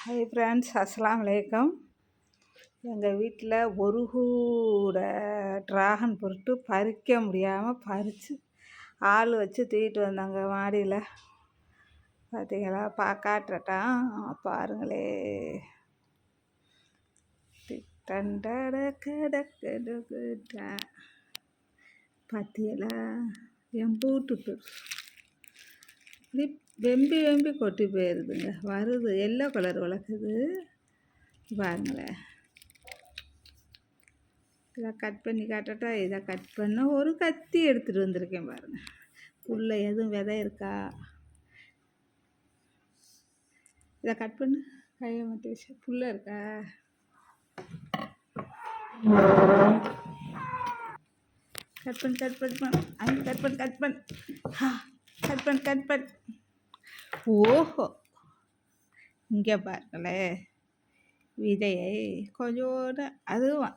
Hi friends அஸ்லாம் வலைக்கம் எங்கள் வீட்டில் ஒரு கூட ட்ராகன் பொருட்டு பறிக்க முடியாமல் பறித்து ஆள் வச்சு தூக்கிட்டு வந்தாங்க மாடியில். பார்த்தீங்களா பா காட்டுறட்டான் பாருங்களே பார்த்தீங்களா என் பூட்டு இப்படி வெம்பி வெம்பி கொட்டி போயிடுதுங்க வருது. எல்லோ கலர் வளர்க்குது. பாருங்களேன். இதை கட் பண்ணி காட்டட்டா இதை கட் பண்ண ஒரு கத்தி எடுத்துகிட்டு வந்திருக்கேன் பாருங்கள் உள்ளே எதுவும் விதை இருக்கா? இதை கட் பண்ணு. கையை மட்டும் வச்சு. புல்ல இருக்கா? கட் பண்ணு கட் பண்ணு அங்கே கட் பண்ணு கட் பண்ணு. கட் பண்ணு கட் பண்ணு ஓஹோ. இங்கே பாருங்களேன் விதையை கொஞ்சோட அதுவும்.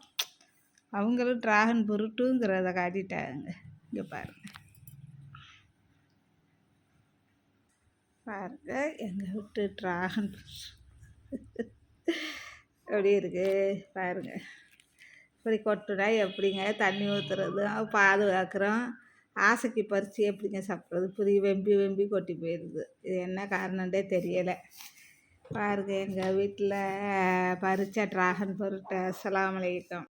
அவங்களும் ட்ராகன் பொருட்டுங்கிறத காட்டிட்டாங்க. இங்கே பாருங்க. பாருங்க எங்கள் விட்டு ட்ராகன் எப்படி இருக்கு? பாருங்க. இப்படி கொட்டுனா எப்படிங்க? தண்ணி ஊற்றுறதும் பாதுகாக்கிறோம். ஆசைக்கு பறித்து எப்படிங்க சாப்பிட்றது? புதிய வெம்பி வெம்பி கொட்டி போயிடுது இது என்ன காரணன்றே தெரியலை. பாருங்க எங்கள் வீட்டில் பறித்த ட்ராகன் பொருட்டை அஸ்லாம் வலைக்கம்